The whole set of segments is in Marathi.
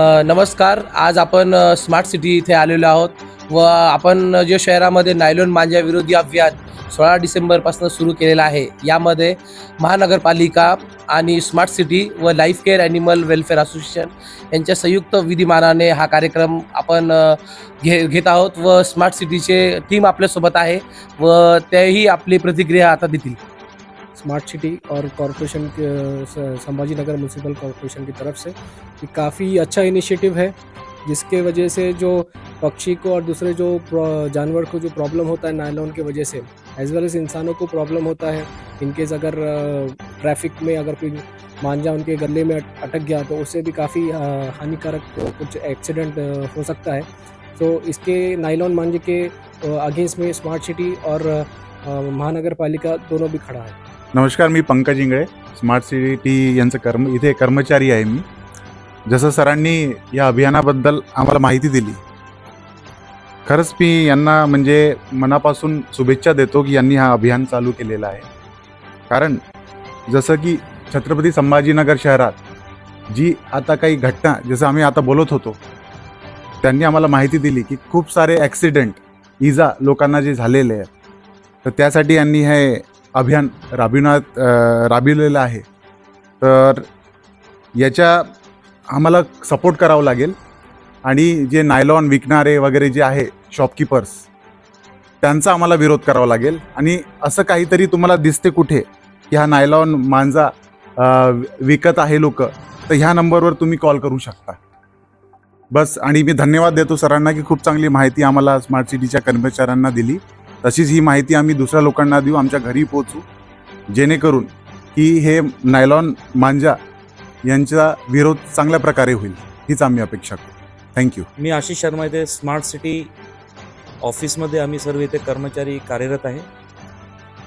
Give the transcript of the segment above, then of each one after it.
नमस्कार. आज आपण स्मार्ट सिटी इथे आलेलो आहोत व आपण जे शहरामध्ये नायलॉन मांजा विरोधी अभियान सोळा डिसेंबरपासून सुरू केलेलं आहे यामध्ये महानगरपालिका आणि स्मार्ट सिटी व life care animal welfare association यांच्या संयुक्त विधिमानाने हा कार्यक्रम आपण घे घेत आहोत व स्मार्ट सिटीचे टीम आपल्यासोबत आहे व तेही आपली प्रतिक्रिया आता देतील. स्मार्ट सिटी और corporation Sambhaji Nagar municipal corporation की तरफ़ से काफ़ी अच्छा इनिशिएटिव है, जिसके वजह से जो पक्षी को और दूसरे जो जानवर को जो प्रॉब्लम होता है नायलॉन की वजह से एज वेल एज इंसानों को प्रॉब्लम होता है इनकेस अगर ट्रैफ़िक में अगर कोई मांझा उनके गले में अटक गया तो उससे भी काफ़ी हानिकारक कुछ एक्सीडेंट हो सकता है। तो इसके नायलॉन मांझे के अगेंस्ट में स्मार्ट सिटी और महानगर पालिका दोनों भी खड़ा है। नमस्कार मी पंकज इंगळे. स्मार्ट सिटी यांचं कर्म इथे कर्मचारी आहे मी. जसं सरांनी या अभियानाबद्दल आम्हाला माहिती दिली खरंच मी यांना म्हणजे मनापासून शुभेच्छा देतो की यांनी हा अभियान चालू केलेला आहे. कारण जसं की छत्रपती संभाजीनगर शहरात जी आता काही घटना जसं आम्ही आता बोलत होतो त्यांनी आम्हाला माहिती दिली की खूप सारे ॲक्सिडेंट इजा लोकांना जे झालेले आहेत तर त्यासाठी यांनी हे अभियान राबविण्यात राबविलेलं आहे. तर याच्या आम्हाला सपोर्ट करावं लागेल. आणि जे नायलॉन विकणारे वगैरे जे आहे शॉपकीपर्स त्यांचा आम्हाला विरोध करावा लागेल. आणि असं काहीतरी तुम्हाला दिसते कुठे? की हा नायलॉन मांजा विकत आहे लोक तर ह्या नंबरवर तुम्ही कॉल करू शकता. बस आणि मी धन्यवाद देतो सरांना की खूप चांगली माहिती आम्हाला स्मार्ट सिटीच्या कर्मचाऱ्यांना दिली. तशीच ही माहिती आम्ही दुसऱ्या लोकांना देऊ आमच्या घरी पोचू जेणेकरून की हे नायलॉन मांजा यांचा विरोध चांगल्या प्रकारे होईल हीच आम्ही अपेक्षा करू. थँक्यू मी आशिष शर्मा इथे स्मार्ट सिटी ऑफिसमध्ये आम्ही सर्व इथे कर्मचारी कार्यरत आहे.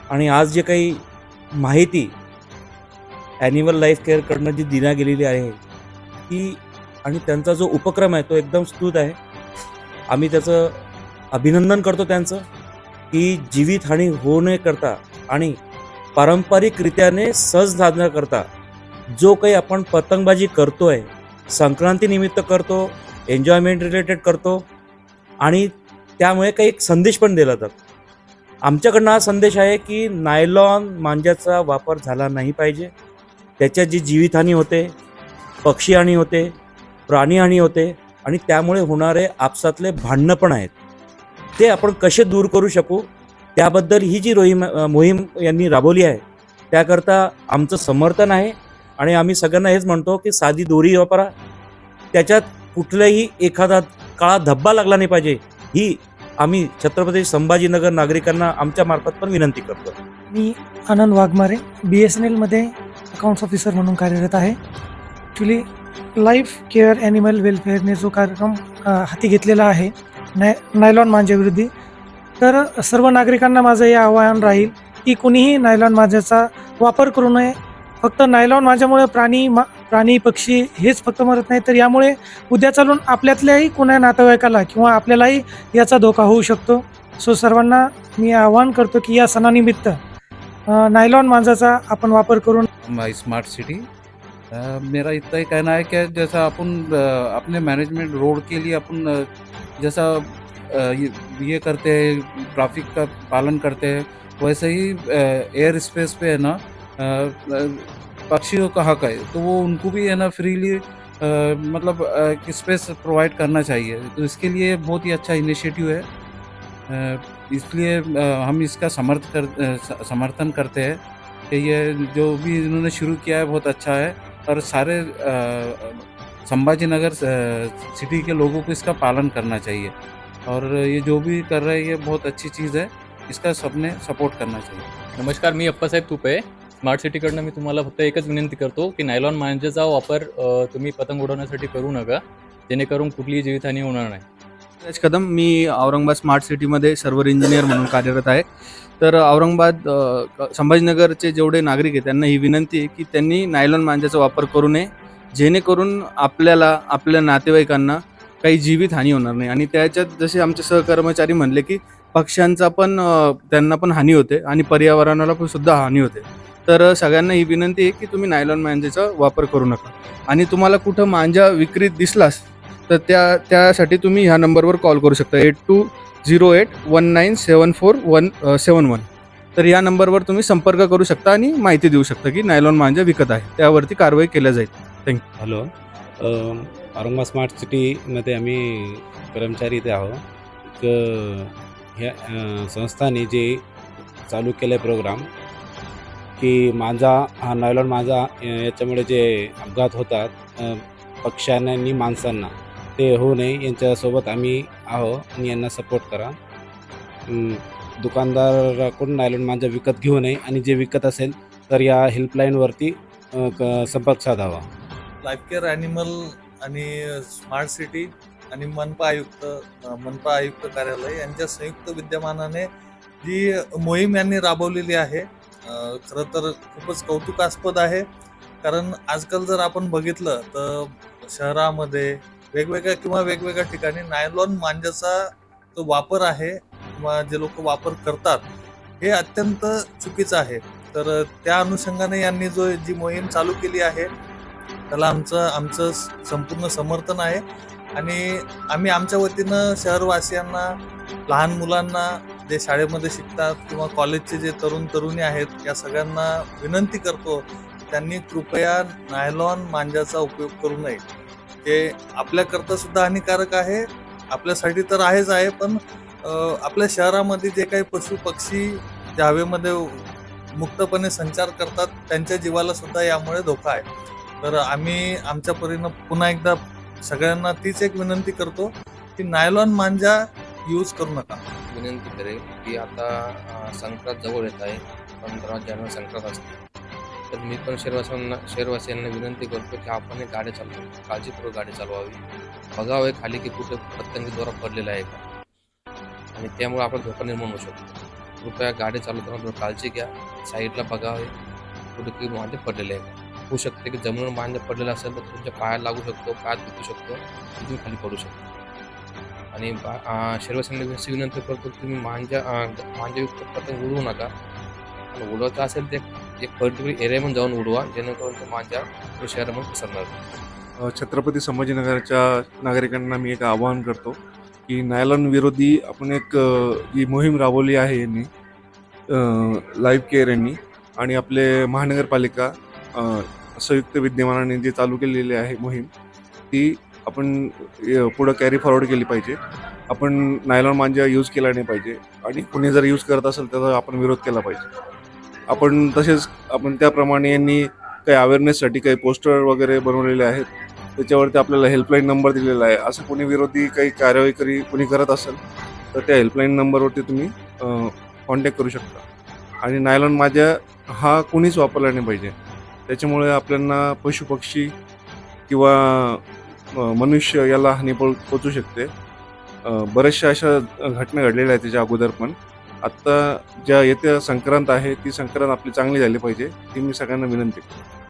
आणि आज जे काही माहिती ॲनिमल लाईफ केअरकडनं जी दिल्या गेलेली आहे ती आणि त्यांचा जो उपक्रम आहे तो एकदम स्तुत आहे. आम्ही त्याचं अभिनंदन करतो त्यांचं. की जीवितहानी होऊ नये करता आणि पारंपरिकरित्याने सहज साजरा करता. जो काही आपण पतंगबाजी करतोय संक्रांतीनिमित्त करतो एन्जॉयमेंट रिलेटेड करतो आणि त्यामुळे काही एक संदेश पण दिला जातो. आमच्याकडनं हा संदेश आहे की नायलॉन मांजाचा वापर झाला नाही पाहिजे. त्याच्यात जी जीवितहानी होते पक्षीहानी होते प्राणीहानी होते आणि त्यामुळे होणारे आपसातले भांडणं पण आहेत. ते आपण कसे दूर करू शकू? त्याबद्दल ही जी रोहिम मोहीम यांनी राबवली आहे त्याकरता आमचं समर्थन आहे आणि आम्ही सगळ्यांना हेच म्हणतो की साधी दोरी वापरा. त्याच्यात कुठल्याही एखादा काळा धब्बा लागला नाही पाहिजे ही आम्ही छत्रपती संभाजीनगर नागरिकांना आमच्या मार्फत पण विनंती करतो. मी Anand Waghmare B S N एलमध्ये अकाउंट्स ऑफिसर म्हणून कार्यरत आहे. ॲक्च्युली लाईफ केअर ॲनिमल वेलफेअरने जो कार्यक्रम हाती घेतलेला आहे नाय नायलॉन मांजेविरुद्धी तर सर्व नागरिकांना माझं हे आवाहन राहील की कुणीही नायलॉन मांजाचा वापर करू नये. फक्त नायलॉन माझ्यामुळे प्राणी मा प्राणी पक्षी हेच फक्त मरत नाही तर यामुळे उद्या चालून आपल्यातल्याही कुणा नातेवाईकाला किंवा आपल्यालाही याचा धोका होऊ शकतो. सो सर्वांना मी आवाहन करतो की या सणानिमित्त नायलॉन मांजाचा आपण वापर करून माय स्मार्ट सिटी मेरा इतना ही कहना है कि जैसा अपन अपने मैनेजमेंट रोड के लिए अपन जैसा ये ये करते हैं ट्रैफ़िक का पालन करते हैं, वैसे ही एयर स्पेस पे है ना पक्षियों का हक है तो वो उनको भी है ना फ्रीली मतलब स्पेस प्रोवाइड करना चाहिए। तो इसके लिए बहुत ही अच्छा इनिशिएटिव है। इसलिए हम इसका समर्थ कर समर्थन करते हैं कि ये जो भी इन्होंने शुरू किया है, बहुत अच्छा है। और सारे संभाजीनगर संभाजी नगर सिटी के लोगों को इसका पालन करना चाहिए। और ये जो भी कर रहे हैं ये बहुत अच्छी चीज़ है। इसका सबने सपोर्ट करना चाहिए। नमस्कार मी अप्पासाहेब तुपे. स्मार्ट सिटीकडनं मी तुम्हाला फक्त एकच विनंती करतो की नायलॉन मांजेचा वापर तुम्ही पतंग उडवण्यासाठी करू नका जेणेकरून कुठलीही जीवितहानी होणार नाही. राज कदम मी औरंगाबाद स्मार्ट सिटीमध्ये सर्व्हर इंजिनियर म्हणून कार्यरत आहे. तर औरंगाबाद संभाजीनगरचे जेवढे नागरिक आहेत त्यांना ही विनंती आहे की त्यांनी नायलॉन मांजाचा वापर करू नये जेणेकरून आपल्याला आपल्या नातेवाईकांना काही जीवित हानी होणार नाही. आणि त्याच्यात जसे आमचे सहकर्मचारी म्हणले की पक्ष्यांचा पण त्यांना पण हानी होते आणि पर्यावरणाला पण सुद्धा हानी होते. तर सगळ्यांना ही विनंती आहे की तुम्ही नायलॉन मांजेचा वापर करू नका. आणि तुम्हाला कुठं मांजा विक्रीत दिसलास तर त्या त्यासाठी तुम्ही ह्या नंबरवर कॉल करू शकता. Eight two zero eight one nine seven four one seven one. तर या नंबरवर तुम्ही संपर्क करू शकता आणि माहिती देऊ शकता की नायलॉन मांजा विकत आहे. त्यावरती कारवाई केल्या जाईल. हॅलो. औरंगाबाद स्मार्ट सिटीमध्ये आम्ही कर्मचारी इथे आहोत. तर ह्या संस्थाने जे चालू केलं आहे प्रोग्राम की माझा हा नायलॉन माझा याच्यामुळे जे अपघात होतात पक्ष्यांना आणि माणसांना ते होऊ नये. यांच्यासोबत आम्ही आहो आणि यांना सपोर्ट करा. दुकानदाराकडून नायलॉन मांजा विकत घेऊ नये आणि जे विकत असेल तर या हेल्पलाईनवरती क- संपर्क साधावा. लाईफ केअर ॲनिमल आणि स्मार्ट सिटी आणि मनपा आयुक्त मनपा आयुक्त कार्यालय यांच्या संयुक्त विद्यमानाने जी मोहीम यांनी राबवलेली आहे खरं तर खूपच कौतुकास्पद आहे. कारण आजकाल जर आपण बघितलं तर शहरामध्ये वेगवेगळ्या किंवा वेगवेगळ्या ठिकाणी नायलॉन मांजाचा जो वापर आहे किंवा जे लोक वापर करतात हे अत्यंत चुकीचं आहे. तर त्या अनुषंगाने यांनी जो जी मोहीम चालू केली आहे त्याला आमचं आमचं स- संपूर्ण समर्थन आहे. आणि आम्ही आमच्या वतीनं शहरवासियांना लहान मुलांना जे शाळेमध्ये शिकतात किंवा कॉलेजचे जे तरुण तरुणी आहेत या सगळ्यांना विनंती करतो त्यांनी कृपया नायलॉन मांजाचा उपयोग करू नये. ते आपल्याकरता सुद्धा हानिकारक आहे. आपल्यासाठी तर आहेच आहे पण आपल्या शहरामध्ये जे काही पशु पक्षी जे हवेमध्ये मुक्तपणे संचार करतात त्यांच्या जीवाला सुद्धा यामुळे धोका आहे. तर आम्ही आमच्या परीनं पुन्हा एकदा सगळ्यांना तीच एक विनंती करतो की नायलॉन मांजा यूज करू नका. विनंती करेल की आता संक्रांत जवळ येत आहे पंधरा जानेवारी संक्रांत असते. तर मी पण शहरवासांना शहरवासियांना विनंती करतो की आपण हे गाडी चालवा. काळजीपूर्वक गाडी चालवावी. बघावे खाली की कुठे पतंगी दोरा पडलेला आहे का. आणि त्यामुळे आपण धोका निर्माण होऊ शकतो. कृपया गाडी चालवताना थोडं काळजी घ्या. साईडला बघावे. कुठे की मांजे पडलेले आहे. होऊ शकते की जमिनीवर मांजा पडलेला असेल तर तुमच्या पायाला लागू शकतो पायात दुखू शकतो. तुम्ही खाली पडू शकतो. आणि बा- विनंती करतो तुम्ही मांजा अं, मांजायुक्त पतंग उडवू नका. आणि असेल ते एक पर्टिक्युलर एरियामध्ये जाऊन उडवा जेणेकरून तो माझ्या शहरामध्ये पसरणार. छत्रपती संभाजीनगरच्या नागरिकांना मी एक आवाहन करतो की नायलॉन विरोधी आपण एक जी मोहीम राबवली आहे यांनी लाईव्ह केअर यांनी आणि आपले महानगरपालिका संयुक्त विद्यमानाने जे चालू केलेली आहे मोहीम ती आपण पुढं कॅरी फॉरवर्ड केली पाहिजे. आपण नायलॉन मांजा यूज केला नाही पाहिजे आणि कुणी जर यूज करत असेल त्याचा आपण विरोध केला पाहिजे. आपण तसेच आपण त्याप्रमाणे यांनी काही अवेअरनेससाठी काही पोस्टर वगैरे बनवलेले आहेत. त्याच्यावरती आपल्याला हेल्पलाईन नंबर दिलेला आहे. असं कोणी विरोधी काही कार्यवाही करी कोणी करत असेल तर त्या हेल्पलाईन नंबरवरती तुम्ही कॉन्टॅक्ट करू शकता. आणि नायलॉन माझ्या हा कोणीच वापरला नाही पाहिजे. त्याच्यामुळे आपल्यांना पशुपक्षी किंवा मनुष्य याला हानी पोचू शकते. बऱ्याचशा अशा घटना घडलेल्या आहेत त्याच्या अगोदर पण. आत्ता ज्या येत्या संक्रांत आहे ती संक्रांत आपली चांगली झाली पाहिजे ती मी सगळ्यांना विनंती करतो.